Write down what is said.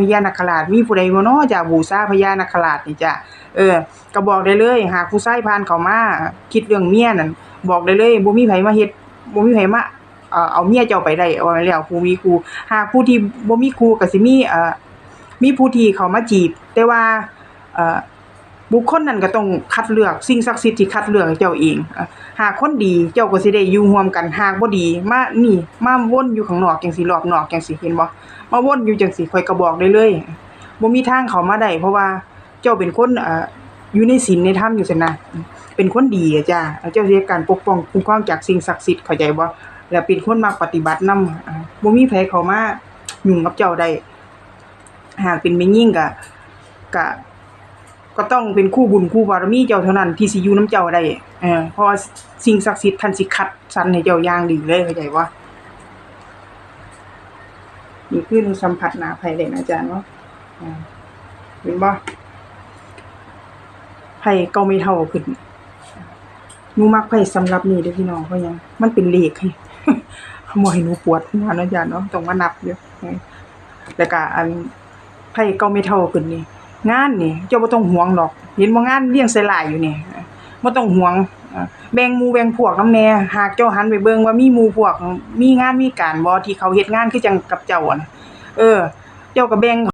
พญานาคราชมีผู้ใดบ่เนาะจะบูชาพญานาคราชนี่จ้ะเออก็บอกได้เลย หากผู้ชายผ่านเข้ามาคิดเรื่องเมียนั่นบอกได้เลยบ่มีไผมาเฮ็ดบ่มีไผมาเอ่อเอาเมียเจ้าไปได้เอาไปแล้วผู้มีครูหากผู้ที่บ่มีครูก็สิมีเอ่อมีผู้ที่เข้ามาจีบ แต่ว่าเอ่อ บุคคลนั้นก็ต้องคัดเลือกสิ่งศักดิ์สิทธิ์ที่คัดเลือกเจ้าเองหากคนดีเจ้าก็สิได้อยู่ร่วมกันหากบ่ดี มานี่มาวนอยู่ข้างนอกจังซี่รอบนอกจังซี่เห็นบ่มาวนอยู่จังซี่ข่อยก็บอกได้เลยบ่มีทางเขามาได้เพราะว่าเจ้าเป็นคนเอ่ออยู่ในศีลในธรรมอยู่ซั่นนะเป็นคนดีอะจ้าเจ้าสิเฮ็ดการปกป้องคุ้มครองจากสิ่งศักดิ์สิทธิ์เข้าใจบ่แล้วเป็นคนมักปฏิบัตินำบ่มีไผเขามายุ่งกับเจ้าได้หากเป็นแม่หญิงก็ก็ ก็ต้องเป็นคู่บุญคู่บารมีเจ้าเท่านั้นที่สิอยู่นํเจ้าได้เออเพราะว่าสิ่งศักดิ์สิทธิ์ท่านสิคัดสรรให้เจ้าอย่างดีเลยเข้าใจบ่านี่คือหนูสัมผัสหนาไผได้นะอาจารย์เนาะอ่าเห็นบ่ไผเก่าไม่เท่าขึ้นนูมักไผสำหรับนี่เด้อพี่น้องเพราะยังมันเป็นเลขให้บ่ให้หนูปวดหัวนะอาจารย์เนาะต้องมานับอยู่อืมแล้วก็อันไผเก่าไม่เท่าขึ้นนี่ งานนี่เจ้าบ่ต้องห่วงดอก เห็นบ่งานเลี้ยงใส่หลายอยู่นี่บ่ต้องห่วงแบ่งหมู่แบ่งพวกนำแน่หากเจ้าหันไปเบิ่งว่ามีหมู่พวก มีงานมีการบ่ที่เขาเฮ็ดงานคือจังกับเจ้าอะนะเออ เจ้าก็แบ่ง